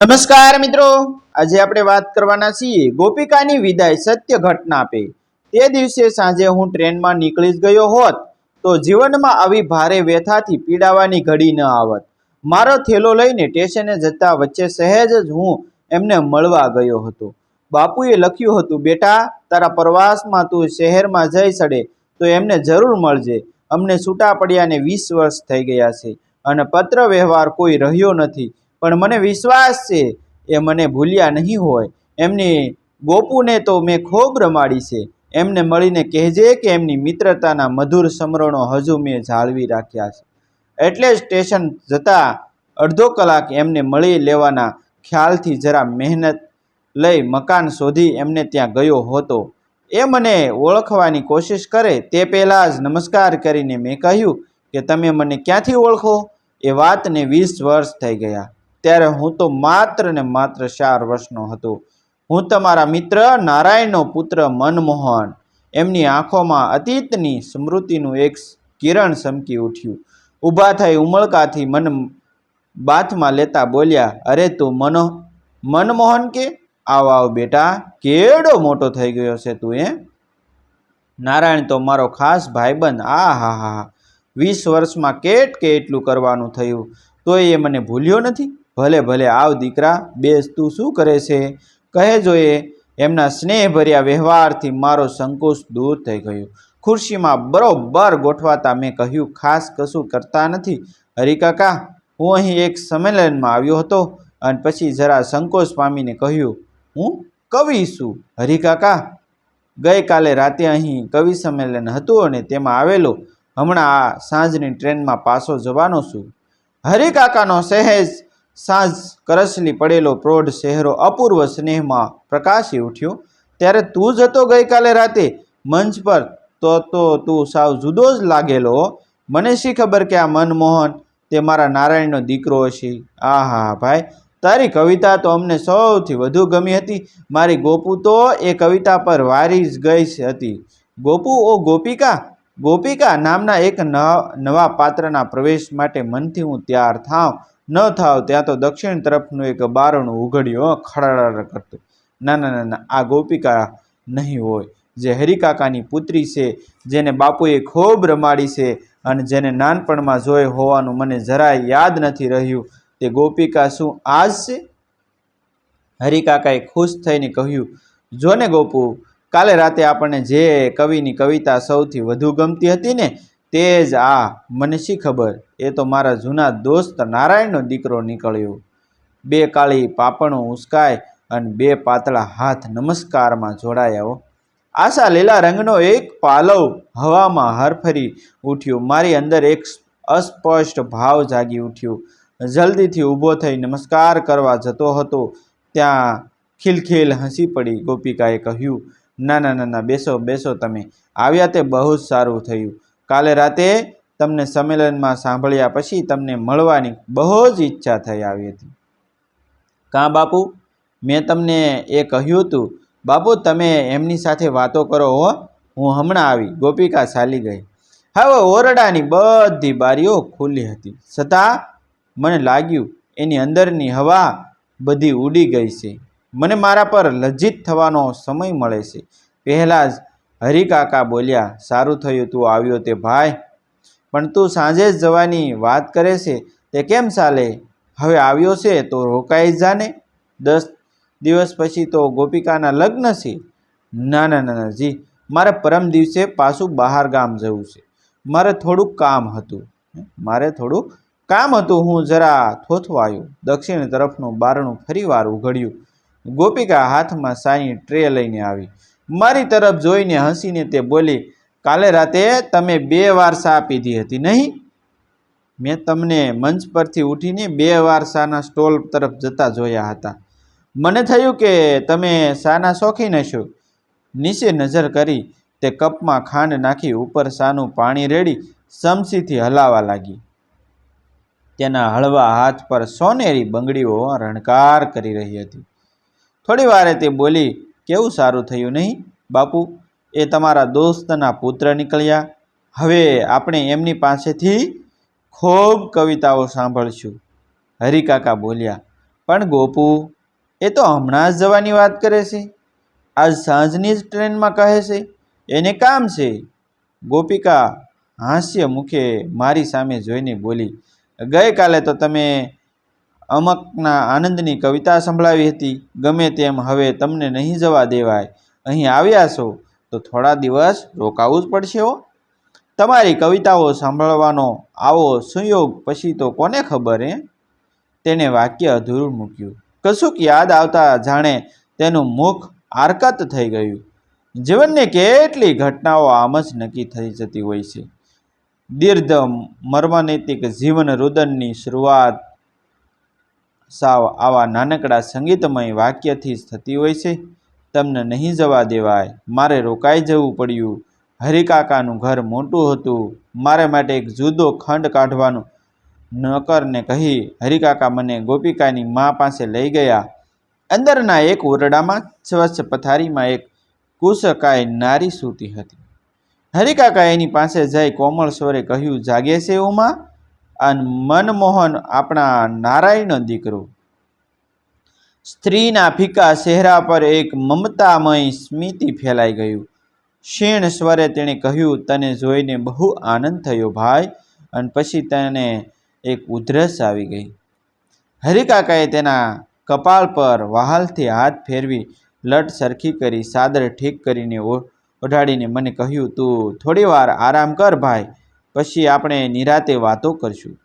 નમસ્કાર મિત્રો. આજે આપણે વાત કરવાના છીએ ગોપિકાની વિદાય સત્ય ઘટના પે. તે દિવસે સાંજે હું ટ્રેનમાં નીકળી ગયો હોત, તો જીવનમાં આવી ભારે વ્યથાથી પીડાવાની ઘડી ન આવત. મારો થેલો લઈને સ્ટેશને જતા વચ્ચે સહેજ જ હું એમને મળવા ગયો હતો. બાપુએ લખ્યું હતું, બેટા, તારા પ્રવાસમાં તું શહેરમાં જઈ સડે, તો એમને જરૂર મળજે. અમને છૂટા પડ્યાને વીસ વર્ષ થઈ ગયા છે, અને પત્ર વ્યવહાર કોઈ રહ્યો નથી. પણ મને વિશ્વાસ છે એ મને ભૂલ્યા નહીં હોય. એમની ગોપુને તો મેં ખૂબ રમાડી છે. એમને મળીને કહેજે કે એમની મિત્રતાના મધુર સમરણો હજુ મેં જાળવી રાખ્યા છે. એટલે જ સ્ટેશન જતા અડધો કલાક એમને મળી લેવાના ખ્યાલથી જરા મહેનત લઈ મકાન શોધી એમને ત્યાં ગયો હતો. એ મને ઓળખવાની કોશિશ કરે તે પહેલાં જ નમસ્કાર કરીને મેં કહ્યું કે તમે મને ક્યાંથી ઓળખો? એ વાતને વીસ વર્ષ થઈ ગયા. ત્યારે હું તો માત્ર ને માત્ર ચાર વર્ષનો હતો. હું તમારા મિત્ર નારાયણનો પુત્ર મનમોહન. એમની આંખોમાં અતીતની સ્મૃતિનું એક કિરણ ચમકી ઉઠ્યું. ઊભા થઈ ઉમળકાથી મન બાથમાં લેતા બોલ્યા, અરે તું મનો, મનમોહન કે? આવ આવ બેટા, કેડો મોટો થઈ ગયો છે તું એ નારાયણ તો મારો ખાસ ભાઈબંધ, આ હા હા. વીસ વર્ષમાં કેટ કે એટલું કરવાનું થયું, તો એ મને ભૂલ્યો નથી? ભલે ભલે આવ દીકરા, બેસ તું શું કરે છે? કહે જોઈએ એમના સ્નેહભર્યા વ્યવહારથી મારો સંકોચ દૂર થઈ ગયો. ખુરશીમાં બરોબર ગોઠવાતા મેં કહ્યું, ખાસ કશું કરતા નથી. હરિકાકા, હું અહીં એક સંમેલનમાં આવ્યો હતો અને પછી જરા સંકોચ પામીને કહ્યું, હું કવિ છું, હરિકાકા. ગઈકાલે રાતે અહીં કવિ સંમેલન હતું અને તેમાં આવેલો, હમણાં આ સાંજની ટ્રેનમાં પાછો જવાનો છું. હરિકાકાનો સહેજ સાંજ કરસલી પડેલો પ્રૌઢ ચહેરો અપૂર્વ સ્નેહમાં પ્રકાશી ઉઠ્યો. ત્યારે તું જ હતો ગઈકાલે રાતે? મંચ પર? તો તો તું સાવ જુદો જ લાગેલો. મને શી ખબર કે આ મનમોહન તે મારા નારાયણનો દીકરો હશે? આ હા ભાઈ, તારી કવિતા તો અમને સૌથી વધુ ગમી હતી. મારી ગોપુ તો એ કવિતા પર વારી જ ગઈ હતી. ગોપુ, ઓ ગોપિકા? ગોપિકા નામના એક નવા પાત્રના પ્રવેશ માટે મનથી હું તૈયાર થાવ. ન થાવ ત્યાં તો દક્ષિણ તરફનું એક બારણું ઉઘડ્યું ખડાડ કરતું. ના ના ના ના, આ ગોપિકા નહીં હોય. જે હરિકાકાની પુત્રી છે, જેને બાપુએ ખૂબ રમાડી છે અને જેને નાનપણમાં જોઈ હોવાનું મને જરાય યાદ નથી રહ્યું, તે ગોપિકા શું આજ છે? હરિકાકાએ ખુશ થઈને કહ્યું, જો ને ગોપુ, કાલે રાતે આપણને જે કવિની કવિતા સૌથી વધુ ગમતી હતી ને તે જ આ, મને શી ખબર? એ તો મારા જૂના દોસ્ત નારાયણનો દીકરો નીકળ્યો. બે કાળી પાપણો ઉસકાય અને બે પાતળા હાથ નમસ્કારમાં જોડાયા આશા લીલા રંગનો એક પાલવ હવામાં હરફરી ઉઠ્યો. મારી અંદર એક અસ્પષ્ટ ભાવ જાગી ઉઠ્યો. જલ્દીથી ઊભો થઈ નમસ્કાર કરવા જતો હતો. ત્યાં ખિલખિલ હસી પડી ગોપિકાએ કહ્યું ના ના ના ના બેસો બેસો તમે. આવ્યા તે બહુ જ સારું થયું. કાલે રાતે તમને સંમેલનમાં સાંભળ્યા પછી તમને મળવાની બહુ જ ઈચ્છા થઈ આવી હતી. કાં બાપુ? મેં તમને એ કહ્યું હતું, બાપુ, તમે એમની સાથે વાતો કરો હો. હું હમણાં આવી, ગોપિકા ચાલી ગઈ. હવે ઓરડાની બધી બારીઓ ખુલ્લી હતી. છતાં મને લાગ્યું, એની અંદરની હવા બધી ઉડી ગઈ છે. મને મારા પર લજ્જિત થવાનો સમય મળે છે. પહેલાં જ હરિકાકા બોલ્યા, સારું થયું તું આવ્યો તે ભાઈ. પણ તું સાંજે જ જવાની વાત કરે છે, તે કેમ ચાલે? હવે આવ્યો છે તો રોકાઈ જાને. દસ દિવસ પછી તો ગોપિકાના લગ્ન છે. ના ના ના, જી, મારે પરમ દિવસે પાછું બહાર ગામ જવું છે. મારે થોડુંક કામ હતું. મારે થોડુંક કામ હતું. હું જરા થોથવાયો. દક્ષિણ તરફનું બારણું ફરીવાર ઉઘડ્યું. ગોપિકા હાથમાં સાની ટ્રે લઈને આવી. મારી તરફ જોઈને હસીને તે બોલી, કાલે રાતે તમે બે વાર ચા પીધી હતી નહીં? મેં તમને મંચ પરથી ઉઠીને બે વાર શાના સ્ટોલ તરફ જતા જોયા હતા. મને થયું કે તમે શાના શોખીન હશો. નીચે નજર કરી તે કપમાં ખાંડ નાખી ઉપર સાનું પાણી રેડી સમસીથી હલાવા લાગી. તેના હળવા હાથ પર સોનેરી બંગડીઓ રણકાર કરી રહી હતી. થોડી વારે તે બોલી કેવું સારું થયું નહીં? બાપુ, એ તમારા દોસ્તના પુત્ર નીકળ્યા. હવે આપણે એમની પાસેથી ખૂબ કવિતાઓ સાંભળશું. હરિકાકા બોલ્યા, પણ ગોપુ, એ તો હમણાં જ જવાની વાત કરે છે. આજ સાંજની જ ટ્રેનમાં કહે છે, એને કામ છે. ગોપિકા હાસ્ય મુખે મારી સામે જોઈને બોલી, ગઈકાલે તો તમે અમકના આનંદની કવિતા સંભળાવી હતી. ગમે તેમ હવે તમને નહીં જવા દેવાય. અહીં આવ્યા છો તો થોડા દિવસ રોકાવું જ પડશે હો. તમારી કવિતાઓ સાંભળવાનો આવો સંયોગ પછી તો કોને ખબર હે? તેણે વાક્ય અધૂરું મૂક્યું. કશુંક યાદ આવતા જાણે તેનું મુખ આરકત થઈ ગયું. જીવનની કેટલી ઘટનાઓ આમ જ નક્કી થઈ જતી હોય છે. દીર્ઘ મર્મનૈતિક જીવન રુદનની શરૂઆત સાવ આવા નાનકડા સંગીતમય વાક્યથી જ થતી હોય છે. તમને નહીં જવા દેવાય. મારે રોકાઈ જવું પડ્યું. હરિકાકાનું ઘર મોટું હતું. મારે માટે એક જુદો ખંડ કાઢવાનું. નકરને કહી હરિકાકા મને ગોપિકાની મા પાસે લઈ ગયા. અંદરના એક ઓરડામાં સ્વચ્છ પથારીમાં એક કુશકાય નારી સૂતી હતી. હરિકાકા એની પાસે જઈ કોમળ સ્વરે કહ્યું, જાગે છે ઉમા? અને મનમોહન આપણા નારાયણનો દીકરો. સ્ત્રીના ફીકા ચહેરા પર એક મમતામય સ્મિતિ ફેલાઈ ગયું. ક્ષીણ સ્વરે તેણે કહ્યું, તને જોઈને બહુ આનંદ થયો ભાઈ. અને પછી તેને એક ઉધરસ આવી ગઈ. હરિકાકાએ તેના કપાળ પર વહાલથી હાથ ફેરવી લટ સરખી કરી, સાદર ઠીક કરીને ઓઢાડીને મને કહ્યું, તું થોડી વાર આરામ કર ભાઈ. પછી આપણે નિરાતે વાતો કરશું.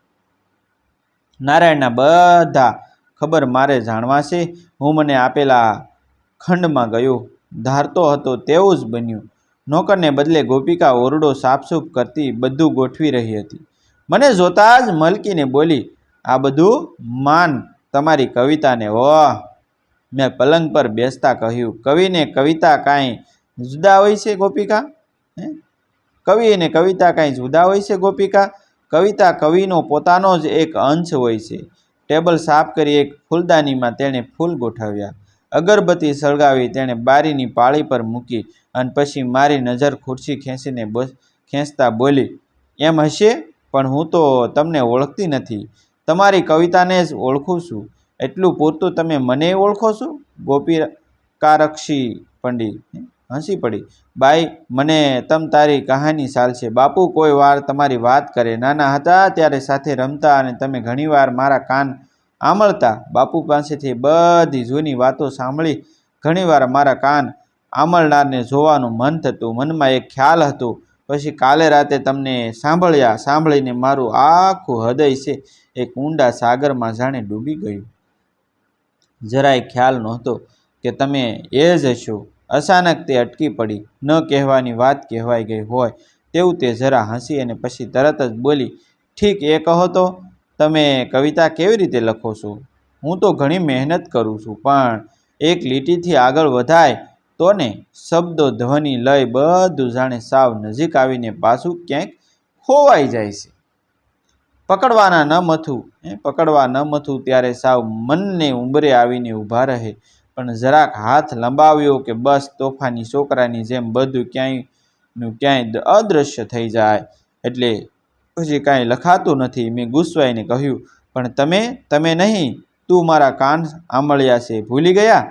નારાયણના બધા ખબર મારે જાણવા છે હું મને આપેલા ખંડમાં ગયો. ધારતો હતો તેવું જ બન્યું. નોકરને બદલે ગોપિકા ઓરડો સાફસૂફ કરતી બધું ગોઠવી રહી હતી. મને જોતા જ મલકીને બોલી, આ બધું માન તમારી કવિતાને ઓહ મેં પલંગ પર બેસતા કહ્યું, કવિને કવિતા કાંઈ જુદા હોય છે ગોપિકા? હે? કવિ અને કવિતા કાંઈ જુદા હોય છે, ગોપિકા? કવિતા કવિનો પોતાનો જ એક અંશ હોય છે. ટેબલ સાફ કરી એક ફૂલદાનીમાં તેણે ફૂલ ગોઠવ્યા. અગરબત્તી સળગાવી તેણે બારીની પાળી પર મૂકી અને પછી મારી નજર ખુરશી ખેંચીને બસ ખેંચતા બોલી, એમ હશે? પણ હું તો તમને ઓળખતી નથી. તમારી કવિતાને જ ઓળખું છું. એટલું પૂરતું તમે મને ઓળખો છો? ગોપી કારક્ષી પંડિત. હસી પડી. બાઈ, મને તમ તારી કહાની ચાલશે. બાપુ, કોઈ વાર તમારી વાત કરે. નાના હતા ત્યારે સાથે રમતા અને તમે ઘણીવાર મારા કાન આમળતા. બાપુ પાસેથી બધી જૂની વાતો સાંભળી ઘણીવાર મારા કાન આમળનારને જોવાનું મન થતું. મનમાં એક ખ્યાલ હતો. પછી કાલે રાતે તમને સાંભળ્યા, સાંભળીને મારું આખું હૃદય છે, એક ઊંડા સાગરમાં જાણે ડૂબી ગયું. જરાય ખ્યાલ નહોતો કે તમે એ જ હશો. અચાનક તે અટકી પડી. ન કહેવાની વાત કહેવાઈ ગઈ હોય તેવું તે જરા હસી અને પછી તરત જ બોલી, ઠીક, એ કહો તો, તમે કવિતા કેવી રીતે લખો છો? હું તો ઘણી મહેનત કરું છું, પણ એક લીટીથી આગળ વધાય તો ને શબ્દો ધ્વનિ લય બધું જાણે સાવ નજીક આવીને પાછું ક્યાંક ખોવાઈ જાય છે. પકડવાના ન મથું એ પકડવા ન મથું, ત્યારે સાવ મનને ઉંબરે આવીને ઊભા રહે. પણ જરાક હાથ લંબાવ્યો કે બસ તોફાની છોકરાની જેમ બધું ક્યાંયનું ક્યાંય અદૃશ્ય થઈ જાય. એટલે પછી કાંઈ લખાતું નથી. મેં ગુસ્વાઈને કહ્યું, પણ તમે તમે નહીં, તું મારા કાન આંબળ્યા છે. ભૂલી ગયા?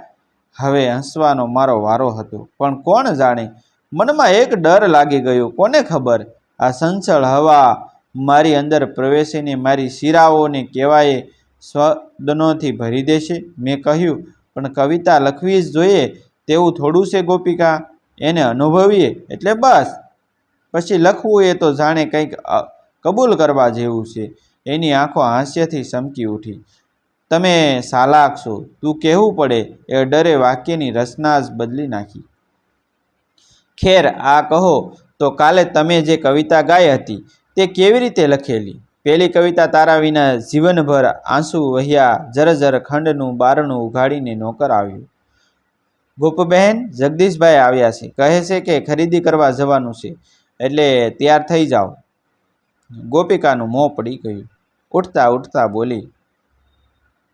હવે હસવાનો મારો વારો હતો. પણ કોણ જાણે? મનમાં એક ડર લાગી ગયો. કોને ખબર? આ સંસળ હવા મારી અંદર પ્રવેશીને મારી શિરાઓને કહેવાય સ્વદનોથી ભરી દેશે. મેં કહ્યું પણ કવિતા લખવી જ જોઈએ તેવું થોડું છે ગોપિકા? એને અનુભવીએ? એટલે બસ. પછી લખવું એ તો જાણે કંઈક કબૂલ કરવા જેવું છે. એની આંખો હાસ્યથી ચમકી ઉઠી. તમે સાલાક છો. તું કહેવું પડે. એ ડરે વાક્યની રચના જ બદલી નાખી. ખેર, આ કહો. તો કાલે તમે જે કવિતા ગાઈ હતી, તે કેવી રીતે લખેલી? પેલી કવિતા તારા વિના જીવનભર આંસુ વહ્યા જરજર ખંડનું બારણું ઉઘાડીને નોકર આવ્યું. ગોપબહેન જગદીશભાઈ આવ્યા છે. કહે છે કે ખરીદી કરવા જવાનું છે, એટલે તૈયાર થઈ જાઓ. ગોપિકાનું મોં પડી ગયું. ઉઠતા ઉઠતા બોલી,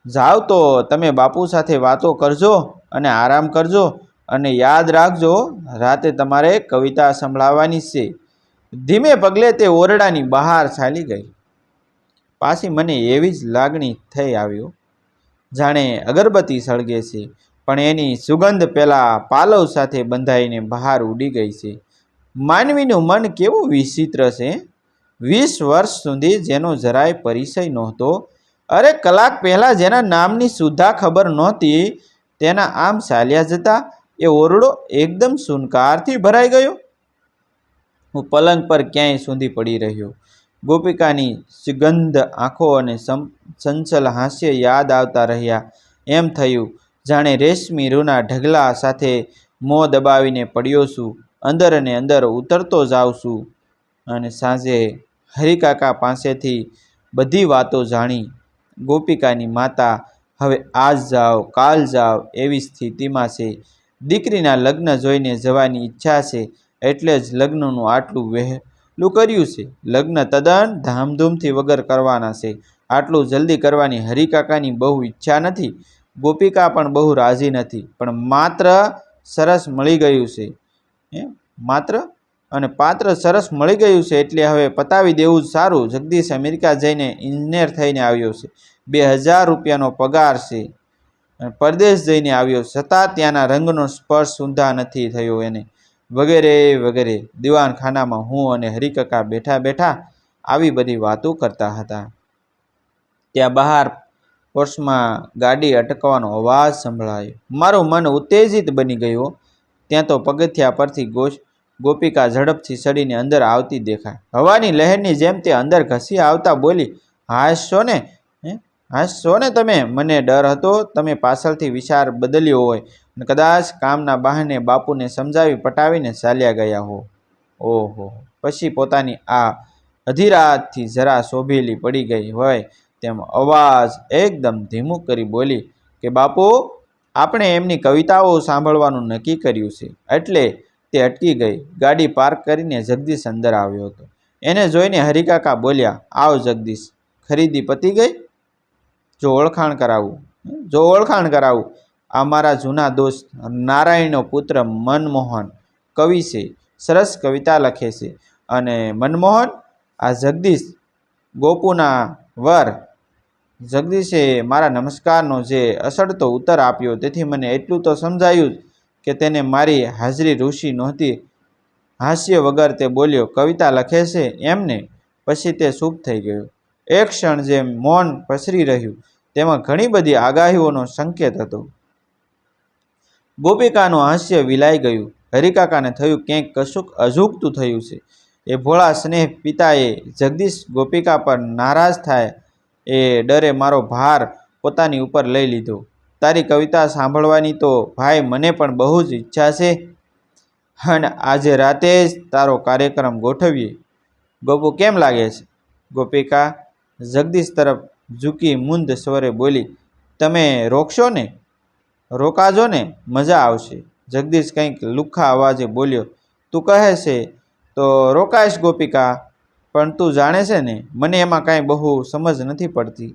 જાઓ તો તમે બાપુ સાથે વાતો કરજો અને આરામ કરજો અને યાદ રાખજો, રાતે તમારે કવિતા સંભળાવવાની છે. ધીમે પગલે તે ઓરડાની બહાર ચાલી ગઈ. પાછી મને એવી જ લાગણી થઈ આવ્યો. જાણે અગરબત્તી સળગે છે, પણ એની સુગંધ પેલા પાલવ સાથે બંધાઈને બહાર ઉડી ગઈ છે. માનવીનું મન કેવું વિચિત્ર છે? વીસ વર્ષ સુધી જેનો જરાય પરિચય નહોતો. અરે, કલાક પહેલાં જેના નામની સુદ્ધા ખબર નહોતી, તેના આમ ચાલ્યા જતા એ ઓરડો એકદમ સુનકારથી ભરાઈ ગયો. હું પલંગ પર ક્યાંય સૂંધી પડી રહ્યો. ગોપિકાની સુગંધ આંખો અને ચંચલ હાસ્ય યાદ આવતા રહ્યા. એમ થયું, જાણે રેશમી રૂના ઢગલા સાથે મોં દબાવીને પડ્યો છું. અંદર અને અંદર ઉતરતો જાઉં છું. અને સાંજે હરિકાકા પાસેથી બધી વાતો જાણી. ગોપિકાની માતા, હવે આજ જાઓ, કાલ જાઓ એવી સ્થિતિમાં છે. દીકરીના લગ્ન જોઈને જવાની ઈચ્છા છે, એટલે જ લગ્નનું આટલું વહેલું કર્યું છે. લગ્ન તદ્દન ધામધૂમથી વગર કરવાના છે. આટલું જલ્દી કરવાની હરિકાકાની બહુ ઈચ્છા નથી. ગોપિકા પણ બહુ રાજી નથી. પણ માત્ર સરસ મળી ગયું છે. હે? માત્ર? અને પાત્ર સરસ મળી ગયું છે એટલે હવે પતાવી દેવું જ સારું. જગદીશ અમેરિકા જઈને ઇન્જિનિયર થઈને આવ્યો છે. બે હજાર રૂપિયાનો પગાર છે. પરદેશ જઈને આવ્યો. છતાં ત્યાંના રંગનો સ્પર્શ સુદ્ધા નથી થયો એને. વગેરે વગેરે. દીવાનખાનામાં હું અને હરિકકા બેઠા બેઠા આવી બધી વાતો કરતા હતા. ત્યાં બહાર પોર્સમાં ગાડી અટકવાનો અવાજ સંભળાયો. મારું મન ઉત્તેજિત બની ગયું. ત્યાં તો પગથિયા પરથી ગોશ ગોપિકા ઝડપથી સડીને અંદર આવતી દેખાય. હવાની લહેરની જેમ તે અંદર ઘસી આવતા બોલી, હાશો ને હાશો ને તમે? મને ડર હતો. તમે પાછળથી વિચાર બદલ્યો હોય. કદાચ કામના બહાને બાપુને સમજાવી પટાવીને ચાલ્યા ગયા હો. ઓહો, પછી પોતાની આ અધીરાતથી જરા શોભેલી પડી ગઈ હોય તેમ અવાજ એકદમ ધીમું કરી બોલી કે બાપુ, આપણે એમની કવિતાઓ સાંભળવાનું નક્કી કર્યું છે. એટલે તે અટકી ગઈ. ગાડી પાર્ક કરીને જગદીશ અંદર આવ્યો હતો. એને જોઈને હરિકાકા બોલ્યા, આવ જગદીશ, ખરીદી પતી ગઈ? જો ઓળખાણ કરાવું. જો ઓળખાણ કરાવું. આ મારા જૂના દોસ્ત નારાયણનો પુત્ર મનમોહન કવિ છે. સરસ કવિતા લખે છે. અને મનમોહન, આ જગદીશ ગોપુના વર. જગદીશે મારા નમસ્કારનો જે અસડતો ઉત્તર આપ્યો તેથી મને એટલું તો સમજાયું કે તેને મારી હાજરી ઋષિ નહોતી. હાસ્ય વગર તે બોલ્યો, કવિતા લખે છે એમને પછી તે ચૂપ થઈ ગયો. એક ક્ષણ જેમ મૌન પસરી રહ્યું, તેમાં ઘણી બધી આગાહીઓનો સંકેત હતો. ગોપિકાનું હાસ્ય વિલાઈ ગયું. હરિકાકાને થયું ક્યાંક કશુંક અજુગતું થયું છે. એ ભોળા સ્નેહ પિતાએ જગદીશ ગોપિકા પર નારાજ થાય એ ડરે મારો ભાર પોતાની ઉપર લઈ લીધો. તારી કવિતા સાંભળવાની તો ભાઈ મને પણ બહુ જ ઈચ્છા છે. અને આજે રાતે જ તારો કાર્યક્રમ ગોઠવીએ. ગોપુ, કેમ લાગે છે? ગોપિકા જગદીશ તરફ ઝૂકી મુંદ સ્વરે બોલી, તમે રોકશો ને? રોકાજો ને મજા આવશે. જગદીશ કંઈક લુખ્ખા અવાજે બોલ્યો, તું કહે છે તો રોકાઈશ ગોપિકા, પણ તું જાણે છે ને, મને એમાં કાંઈ બહુ સમજ નથી પડતી.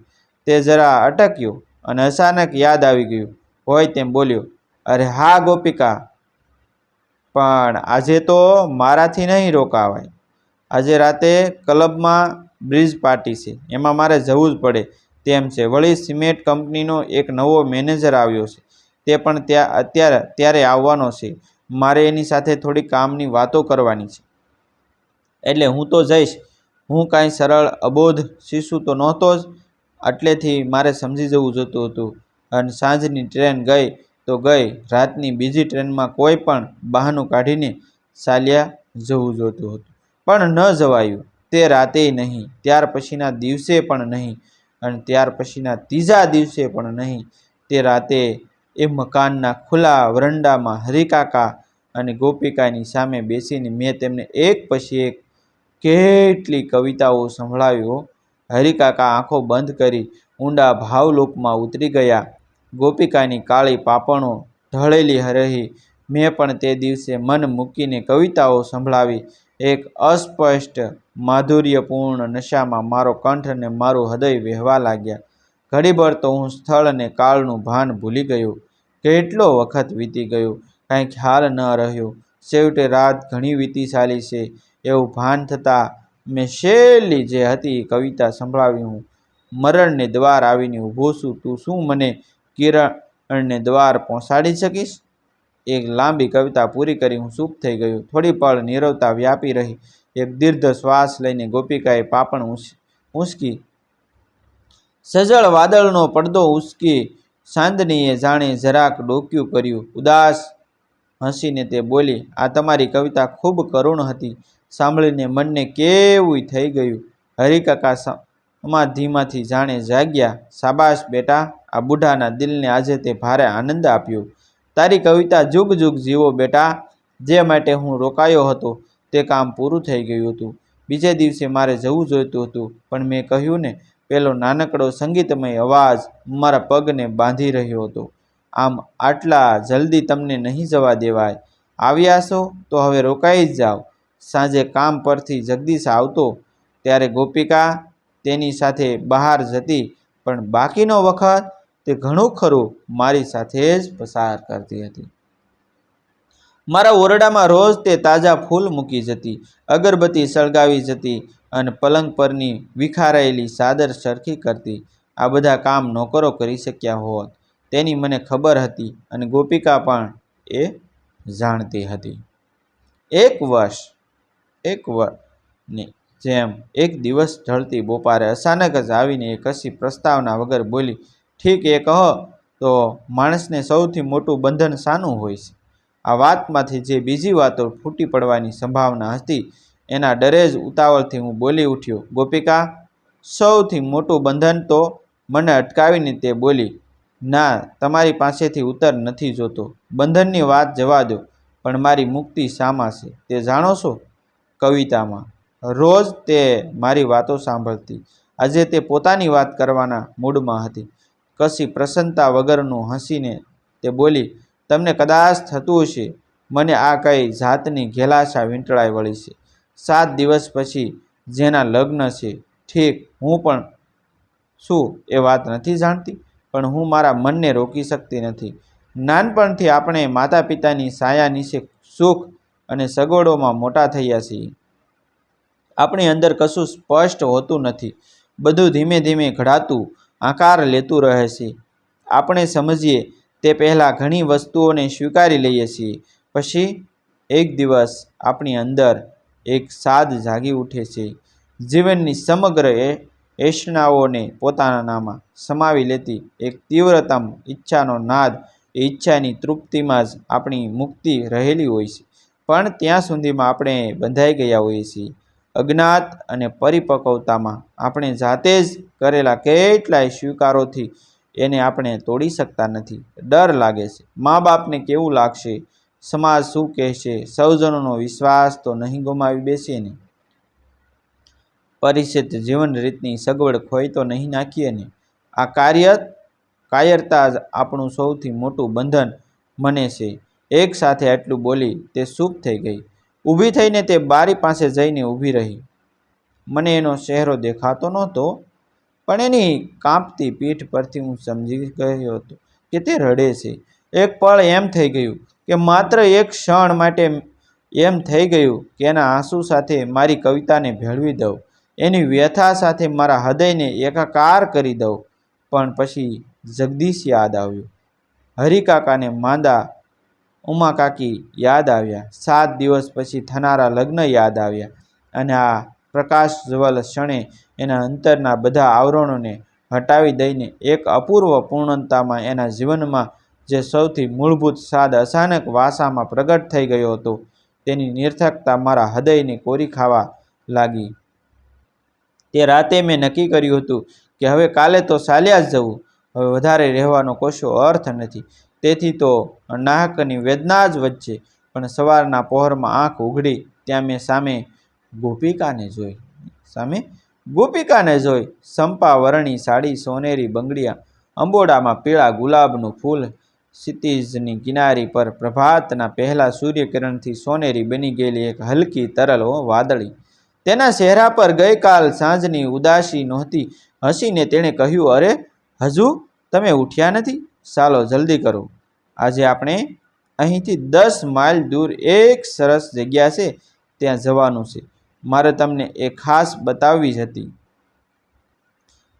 તે જરા અટક્યો અને અચાનક યાદ આવી ગયું. હોય તેમ બોલ્યો, અરે હા ગોપિકા, પણ આજે તો મારાથી નહીં રોકાવાય. આજે રાતે ક્લબમાં બ્રિજ પાર્ટી છે, એમાં મારે જવું જ પડે. તેમ છે. વળી સિમેન્ટ કંપનીનો એક નવો મેનેજર આવ્યો છે. તે પણ ત્યાં, અત્યારે, ત્યારે આવવાનો છે. મારે એની સાથે થોડી કામની વાતો કરવાની છે. એટલે હું તો જઈશ. હું કાંઈ સરળ, અબોધ શિશુ તો નહોતો જ. એટલેથી મારે સમજી જવું જોતું હતું. અને સાંજની ટ્રેન ગઈ તો ગઈ. રાતની બીજી ટ્રેનમાં કોઈ પણ બહાનું કાઢીને ચાલ્યા જવું જોતું હતું. પણ ન જવાયું. તે રાતે નહીં. ત્યાર પછીના દિવસે પણ નહીં. અને ત્યાર પછીના ત્રીજા દિવસે પણ નહીં. તે રાતે એ મકાનના ખુલ્લા વરંડામાં હરિકાકા અને ગોપિકાની સામે બેસીને મેં તેમને એક પછી એક કેટલી કવિતાઓ સંભળાવ્યો. હરિકાકા આંખો બંધ કરી ઊંડા ભાવલોકમાં ઉતરી ગયા. ગોપિકાની કાળી પાપણો ઢળેલી રહી. મેં પણ તે દિવસે મન મૂકીને કવિતાઓ સંભળાવી. એક અસ્પષ્ટ, માધુર્યપૂર્ણ નશામાં મારો કંઠ અને મારું હૃદય વહેવા લાગ્યા. ઘડીભર તો હું સ્થળ અને કાળનું ભાન ભૂલી ગયો. કેટલો વખત વીતી ગયો કાંઈ ખ્યાલ ન રહ્યો. છેવટે રાત ઘણી વીતી ચાલી છે. એવું ભાન થતાં મેં છેલ્લી જે હતી એ કવિતા સંભળાવી હું. મરણને દ્વાર આવીને ઊભો છું. તું શું મને કિરણને દ્વાર પહોંચાડી શકીશ? એક લાંબી કવિતા પૂરી કરી હું ચૂપ થઈ ગયો. થોડી પળ નીરવતા વ્યાપી રહી. એક દીર્ઘ શ્વાસ લઈને ગોપિકાએ પાપણ ઊંચકી સજળ વાદળનો પડદો ઉસકી ચાંદનીએ જાણે જરાક ડોક્યું કર્યું. ઉદાસ, હસીને તે બોલી, આ તમારી કવિતા ખૂબ કરુણ હતી. સાંભળીને મનને કેવું થઈ ગયું. હરિકાકા સમાધિમાંથી જાણે જાગ્યા. શાબાશ બેટા, આ બુઢાના દિલને આજે તે ભારે આનંદ આપ્યો. તારી કવિતા જુગ જુગ જીવો બેટા. જે માટે હું રોકાયો હતો, તે કામ પૂરું થઈ ગયું હતું. બીજે દિવસે મારે જવું જોઈતું હતું, પણ મેં કહ્યું ને પેલો નાનકડો સંગીતમય અવાજ મારા પગને બાંધી રહ્યો હતો. આમ આટલા જલ્દી તમને નહીં જવા દેવાય. આવ્યા છો તો હવે રોકાઈ જ જાઓ. સાંજે કામ પરથી જગદીશ આવતો. ત્યારે ગોપિકા તેની સાથે બહાર જતી, પણ બાકીનો વખત તે ઘણું ખરું મારી સાથે જ પસાર કરતી હતી. મારા ઓરડામાં રોજ તે તાજા ફૂલ મૂકી જતી, અગરબત્તી સળગાવી જતી અને પલંગ પરની વિખારાયેલી ચાદર સરખી કરતી આ બધા કામ નોકરો કરી શક્યા હોત. તેની મને ખબર હતી અને ગોપિકા પણ એ જાણતી હતી. એક વર્ષ, એક વર્ષની જેમ એક દિવસ ઢળતી બોપારે અચાનક જ આવીને એ કશી પ્રસ્તાવના વગર બોલી, ઠીક એ કહો, તો માણસને સૌથી મોટું બંધન શાનું હોય છે. આ વાતમાંથી જે બીજી વાતો ફૂટી પડવાની સંભાવના હતી એના ડરે જ ઉતાવળથી હું બોલી ઉઠ્યો, ગોપિકા, સૌથી મોટું બંધન તો મને અટકાવીને તે બોલી, ના, તમારી પાસેથી ઉત્તર નથી જોતો. બંધનની વાત જવા દો, પણ મારી મુક્તિ શામાં છે. તે જાણો છો? કવિતામાં. રોજ તે મારી વાતો સાંભળતી. આજે તે પોતાની વાત કરવાના મૂડમાં હતી. કશી પ્રસન્નતા વગરનું હસીને તે બોલી, તમને કદાચ થતું હશે. મને આ કઈ જાતની ઘેલાશા વીંટળાઈ વળી છે. સાત દિવસ પછી જેના લગ્ન છે, ઠીક, હું પણ શું એ વાત નથી જાણતી, પણ હું મારા મનને રોકી શકતી નથી. નાનપણથી આપણે માતા પિતાની સાયા નીચે સુખ અને સગવડોમાં મોટા થયા છીએ. આપણી અંદર કશું સ્પષ્ટ હોતું નથી. બધું ધીમે ધીમે ઘડાતું, આકાર લેતું રહે છે. આપણે સમજીએ તે પહેલાં ઘણી વસ્તુઓને સ્વીકારી લઈએ છીએ. પછી એક દિવસ આપણી અંદર એક સાદ જાગી ઉઠે છે. જીવનની સમગ્ર એ એષણાઓને પોતાનામાં સમાવી લેતી એક તીવ્રતમ ઈચ્છાનો નાદ એ ઈચ્છાની તૃપ્તિમાં જ આપણી મુક્તિ રહેલી હોય છે. પણ ત્યાં સુધીમાં આપણે બંધાઈ ગયા હોઈએ છીએ. અજ્ઞાત અને પરિપક્વતામાં આપણે જાતે જ કરેલા કેટલાય સ્વીકારોથી એને આપણે તોડી શકતા નથી. ડર લાગે છે. મા બાપને કેવું લાગશે? સમાજ શું કહેશે? સૌજનોનો વિશ્વાસ તો નહીં ગુમાવી બેસીએ ને. પરિચિત જીવન રીતની સગવડ ખોઈ તો નહીં નાખીએ ને. આ કાર્ય, કાયરતા જ આપણું સૌથી મોટું બંધન મને છે. એક સાથે આટલું બોલી તે ચૂપ થઈ ગઈ. ઊભી થઈને તે બારી પાસે જઈને ઊભી રહી. મને એનો ચહેરો દેખાતો નહોતો, પણ એની કાંપતી પીઠ પરથી હું સમજી ગયો હતો કે તે રડે છે. એક પળ એમ થઈ ગયું કે માત્ર એક ક્ષણ માટે એમ થઈ ગયું કે એના આંસુ સાથે મારી કવિતાને ભેળવી દઉં. એની વ્યથા સાથે મારા હૃદયને એકાકાર કરી દઉં. પણ પછી જગદીશ યાદ આવ્યું. હરિકાકાને માંદા ઉમા કાકી યાદ આવ્યા. સાત દિવસ પછી થનારા લગ્ન યાદ આવ્યા. અને આ પ્રકાશ જવલ ક્ષણે એના અંતરના બધા આવરણોને હટાવી દઈને એક અપૂર્વ પૂર્ણતામાં એના જીવનમાં જે સૌથી મૂળભૂત સાદ અચાનક વાસામાં પ્રગટ થઈ ગયો હતો, તેની નિર્થકતા મારા હૃદયને કોરી ખાવા લાગી. તે રાતે મેં નક્કી કર્યું હતું કે હવે કાલે તો ચાલ્યા જ જવું, હવે વધારે રહેવાનો કશો અર્થ નથી. તેથી તો નાહકની વેદના જ વચ્ચે પણ સવારના પહોરમાં આંખ ઉઘડી ત્યાં મેં સામે ગોપિકાને જોઈ. સામે? ગોપિકાને જોઈ. સંપાવરણી સાડી સોનેરી બંગડિયા, અંબોડામાં પીળા ગુલાબનું ફૂલ ક્ષિતિજની કિનારી પર પ્રભાતના પહેલા સૂર્યકિરણથી સોનેરી બની ગયેલી એક હલકી તરલ વાદળી. તેના ચહેરા પર ગઈકાલ સાંજની ઉદાસી નહોતી. હસીને તેણે કહ્યું, અરે, હજુ તમે ઉઠ્યા નથી? ચાલો, જલ્દી કરો. આજે આપણે અહીંથી દસ માઇલ દૂર એક સરસ જગ્યા છે, ત્યાં જવાનું છે. મારે તમને એ ખાસ બતાવવી જ હતી.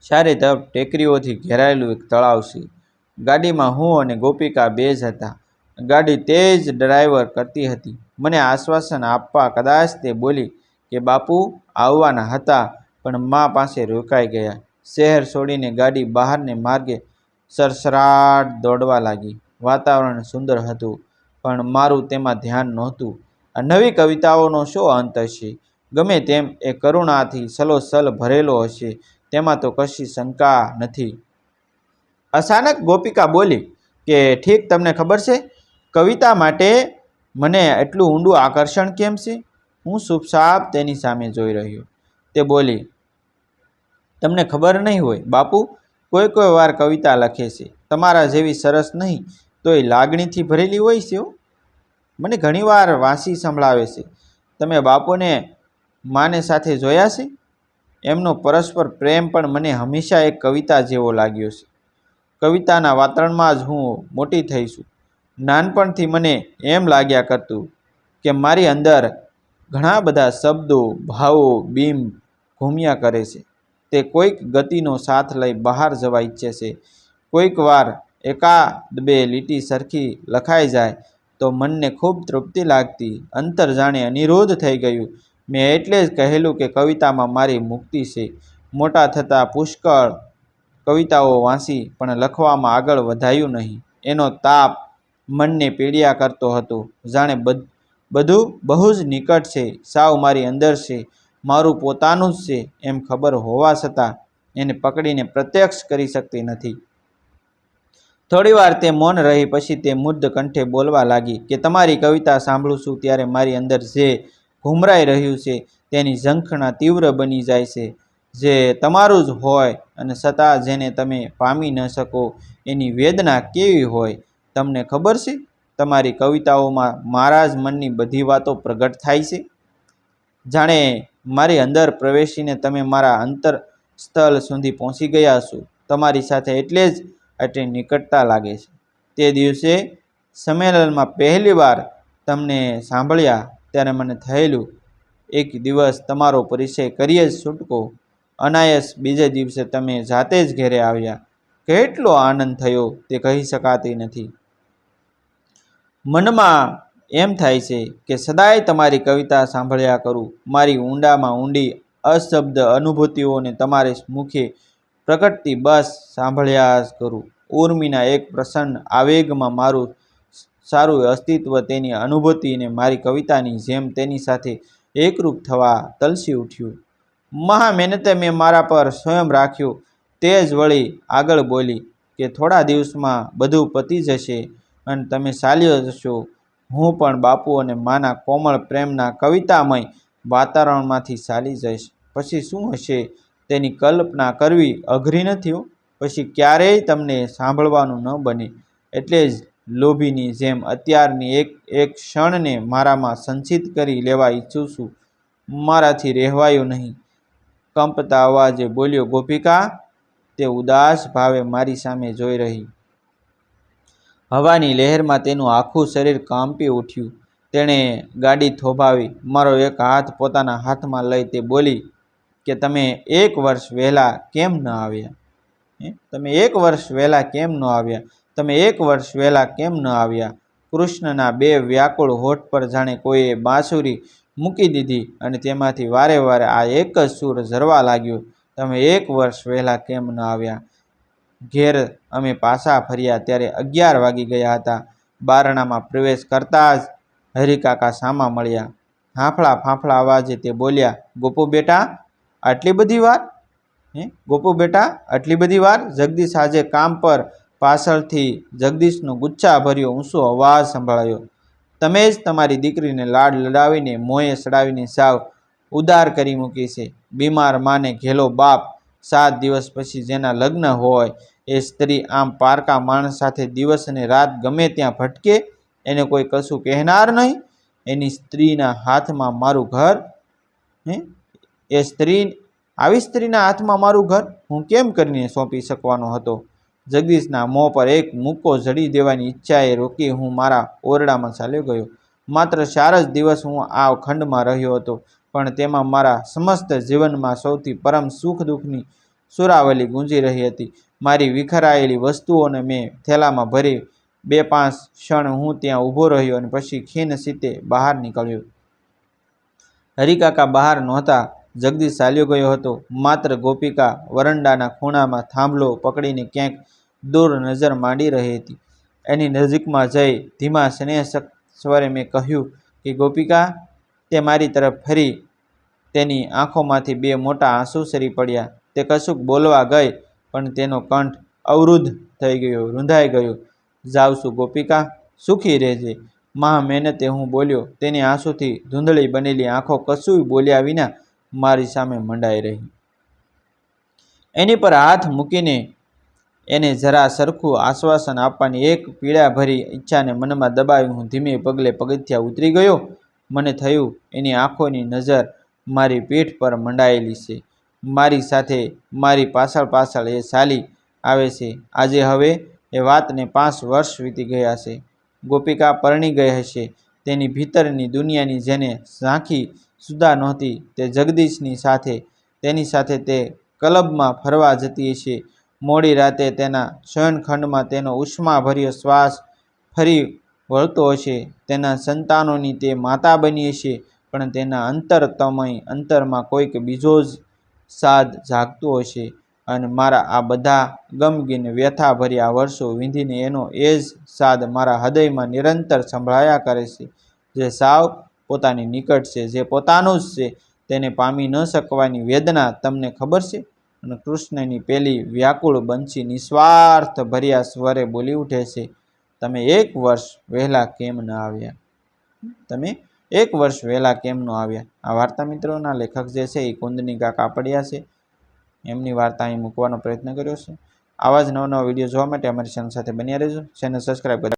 ચારે તરફ ટેકરીઓથી ઘેરાયેલું એક તળાવ છે. ગાડીમાં હું અને ગોપિકા બે જ હતા. ગાડી તેજ ડ્રાઈવર કરતી હતી. મને આશ્વાસન આપવા કદાચ તે બોલી કે, બાપુ, આવવાના હતા, પણ મા પાસે રોકાઈ ગયા. શહેર છોડીને ગાડી બહારને માર્ગે સરસરાટ દોડવા લાગી. વાતાવરણ સુંદર હતું, પણ મારું તેમાં ધ્યાન નહોતું. આ નવી કવિતાઓનો શો અંત હશે? ગમે તેમ એ કરુણાથી સલોસલ ભરેલો હશે, તેમાં તો કશી શંકા નથી. અચાનક ગોપિકા બોલી કે, ઠીક, તમને ખબર છે? કવિતા માટે મને એટલું ઊંડું આકર્ષણ કેમ છે? હું ચૂપચાપ તેની સામે જોઈ રહ્યો. તે બોલી, તમને ખબર નહીં હોય, બાપુ, કોઈ કોઈ વાર કવિતા લખે છે. તમારા જેવી સરસ નહીં, તો એ લાગણીથી ભરેલી હોય છે મને ઘણીવાર વાંસી સંભળાવે છે. તમે બાપુને માને સાથે જોયા છે? એમનો પરસ્પર પ્રેમ પણ મને હંમેશા એક કવિતા જેવો લાગ્યો છે. કવિતાના વાતાવરણમાં જ હું મોટી થઈ છું. નાનપણથી મને એમ લાગ્યા કરતું કે મારી અંદર ઘણા બધા શબ્દો, ભાવો, બીમ ઘૂમ્યા કરે છે. તે કોઈક ગતિનો સાથ લઈ બહાર જવા ઈચ્છે છે. કોઈક વાર એકાદ બે લીટી સરખી લખાઈ જાય તો મનને ખૂબ તૃપ્તિ લાગતી. અંતર જાણે અનિરોધ થઈ ગયું. મેં એટલે જ કહેલું કે કવિતામાં મારી મુક્તિ છે. મોટા થતાં પુષ્કળ કવિતાઓ વાંચી પણ લખવામાં આગળ વધાયું નહીં. એનો તાપ મનને પીડ્યા કરતો હતો. જાણે બધ- બહુ જ નિકટ છે. સાવ મારી અંદર છે. મારું પોતાનું જ છે એમ ખબર હોવા છતાં એને પકડીને પ્રત્યક્ષ કરી શકતી નથી. થોડીવાર તે મૌન રહી પછી તે મુદ્દ કંઠે બોલવા લાગી કે તમારી કવિતા સાંભળું છું ત્યારે મારી અંદર જે ઘુમરાઈ રહ્યું છે તેની ઝંખના તીવ્ર બની જાય છે. જે તમારું જ હોય અને છતાં જેને તમે પામી ન શકો, એની વેદના કેવી હોય, તમને ખબર છે? તમારી કવિતાઓમાં મારા જ મનની બધી વાતો પ્રગટ થાય છે? જાણે મારી અંદર પ્રવેશીને તમે મારા અંતર સ્થળ સુધી પહોંચી ગયા છો તમારી સાથે એટલે જ આટલી નિકટતા લાગે છે. તે દિવસે સંમેલનમાં પહેલીવાર તમને સાંભળ્યા ત્યારે મને થયેલું, એક દિવસ તમારો પરિચય કરીએ જ છૂટકો. અનાયસ બીજે દિવસે તમે જાતે જ ઘેરે આવ્યા. કેટલો આનંદ થયો તે કહી શકાતી નથી. મનમાં એમ થાય છે કે સદાય તમારી કવિતા સાંભળ્યા કરું. મારી ઊંડામાં ઊંડી અશબ્દ અનુભૂતિઓને તમારે મુખે પ્રગટતી બસ સાંભળ્યા જ કરું. ઉર્મિના એક પ્રસન્ન આવેગમાં મારું સારું અસ્તિત્વ તેની અનુભૂતિને મારી કવિતાની જેમ તેની સાથે એકરૂપ થવા તલસી ઉઠ્યું. મહા મહેનતે મેં મારા પર સ્વયં રાખ્યું. તે જ વળી આગળ બોલી કે થોડા દિવસમાં બધું પતી જશે અને તમે ચાલ્યો જશો. હું પણ બાપુ અને માના કોમળ પ્રેમના કવિતામય વાતાવરણમાંથી ચાલી જઈશ. પછી શું હશે? તેની કલ્પના કરવી અઘરી નથી પછી ક્યારેય તમને સાંભળવાનું ન બને. એટલે જ લોભીની જેમ અત્યારની એક એક ક્ષણને મારામાં સંચિત કરી લેવા ઈચ્છું છું. મારાથી રહેવાયું નહીં. કંપતા અવાજે બોલ્યો, ગોપિકા, તે ઉદાસ ભાવે મારી સામે જોઈ રહી. હવાની લહેરમાં તેનું આખું શરીર કાંપી ઉઠ્યું. તેણે ગાડી થોભાવી. મારો એક હાથ પોતાના હાથમાં લઈ તે બોલી કે, તમે એક વર્ષ વહેલા કેમ ન આવ્યા? તમે એક વર્ષ વહેલા કેમ ન આવ્યા? તમે એક વર્ષ વહેલા કેમ ન આવ્યા? કૃષ્ણના બે વ્યાકુળ હોઠ પર જાણે કોઈએ બાંસુરી મૂકી દીધી અને તેમાંથી વારે વારે આ એક જ સૂર ઝરવા લાગ્યું. તમે એક વર્ષ વહેલા કેમ ન આવ્યા? ઘેર અમે પાછા ફર્યા ત્યારે અગિયાર વાગી ગયા હતા. બારણામાં પ્રવેશ કરતાં જ હરિકાકા સામા મળ્યા. હાંફળા ફાંફળા અવાજે તે બોલ્યા, ગોપુ બેટા, આટલી બધી વાર? હે, ગોપુ બેટા, આટલી બધી વાર? જગદીશ આજે કામ પર પાછળથી જગદીશનો ગુચ્છાભર્યો ઊંચો અવાજ સંભળાયો. તમે જ તમારી દીકરીને લાડ લડાવીને, મોંએ સડાવીને સાવ ઉદાર કરી મૂકી છે. બીમાર માને ઘેલો બાપ સાત દિવસ પછી જેના લગ્ન હોય, એ સ્ત્રી આમ પારકા માણસ સાથે દિવસ અને રાત ગમે ત્યાં ભટકે, એને કોઈ કશું કહેનાર નહીં. એની સ્ત્રીના હાથમાં મારું ઘર, હે? એ સ્ત્રી, આવી સ્ત્રીના હાથમાં મારું ઘર હું કેમ કરીને સોંપી શકવાનો હતો? જગદીશના મોં પર એક મૂકો જડી દેવાની ઈચ્છાએ રોકી હું મારા ઓરડામાં ચાલ્યો ગયો. માત્ર ચાર જ દિવસ હું આ ખંડમાં રહ્યો હતો, પણ તેમાં મારા સમસ્ત જીવનમાં સૌથી પરમ સુખ દુઃખની સુરાવલી ગુંજી રહી હતી. મારી વિખરાયેલી વસ્તુઓને મેં થેલામાં ભરી, બે પાંચ ક્ષણ હું ત્યાં ઊભો રહ્યો અને પછી ખીન સીતે બહાર નીકળ્યો. હરિકાકા બહાર નહોતા જગદીશ ચાલ્યો ગયો હતો. માત્ર ગોપિકા વરંડાના ખૂણામાં થાંભલો પકડીને ક્યાંક દૂર નજર માંડી રહી હતી. એની નજીકમાં જઈ ધીમા સ્નેહ સ્વરે મેં કહ્યું કે, ગોપિકા, તે મારી તરફ ફરી. તેની આંખોમાંથી બે મોટા આંસુ સરી પડ્યા. તે કશુંક બોલવા ગઈ, પણ તેનો કંઠ અવરુદ્ધ થઈ ગયો, રૂંધાઈ ગયો. જાઉં છું ગોપિકા, સુખી રહેજે. મહા મહેનતે હું બોલ્યો. તેની આંસુથી ધૂંધળી બનેલી આંખો કશુંય બોલ્યા વિના મારી સામે મંડાઈ રહી. એની પર હાથ મૂકીને એને જરા સરખું આશ્વાસન આપવાની એક પીડાભરી ઈચ્છાને મનમાં દબાવી હું ધીમે પગલે પગથિયા ઉતરી ગયો. મને થયું, એની આંખોની નજર મારી પીઠ પર મંડાયેલી છે. મારી સાથે મારી પાછળ પાછળ એ ચાલી આવે છે. આજે હવે એ વાતને પાંચ વર્ષ વીતી ગયા છે. ગોપિકા પરણી ગઈ હશે. તેની ભીતરની દુનિયાની જેને ઝાંખી સુદ્ધા નહોતી. તે જગદીશની સાથે, તેની સાથે તે ક્લબમાં ફરવા જતી છે મોડી રાતે તેના શયનખંડમાં તેનો ઉષ્માભર્યો શ્વાસ ફરી વળતો હશે. તેના સંતાનોની તે માતા બની હશે, પણ તેના અંતરતમય અંતરમાં કોઈક બીજો જ સાદ જાગતો હશે. અને મારા આ બધા ગમગીન વ્યથાભર્યા વર્ષો વીંધીને એનો એ જ સાદ મારા હૃદયમાં નિરંતર સંભળાયા કરે છે, જે સાવ પોતાની નિકટ છે, જે પોતાનું જ છે, તેને પામી ન શકવાની વેદના તમને ખબર છે? અને કૃષ્ણની પેલી વ્યાકુળ બંશી નિસ્વાર્થ ભર્યા સ્વરે બોલી ઉઠે છે, તમે એક વર્ષ વહેલા કેમ ન આવ્યા? તમે એક વર્ષ વહેલા કેમ ન આવ્યા? આ વાર્તા મિત્રોના લેખક જે છે એ કુંદનિકા કાપડિયા છે. એમની વાર્તા અહીં મૂકવાનો પ્રયત્ન કર્યો છે. આવા જ નવા નવા વીડિયો જોવા માટે અમારી ચેનલ સાથે બન્યા રહેજો. ચેનલ સબસ્ક્રાઈબ કરી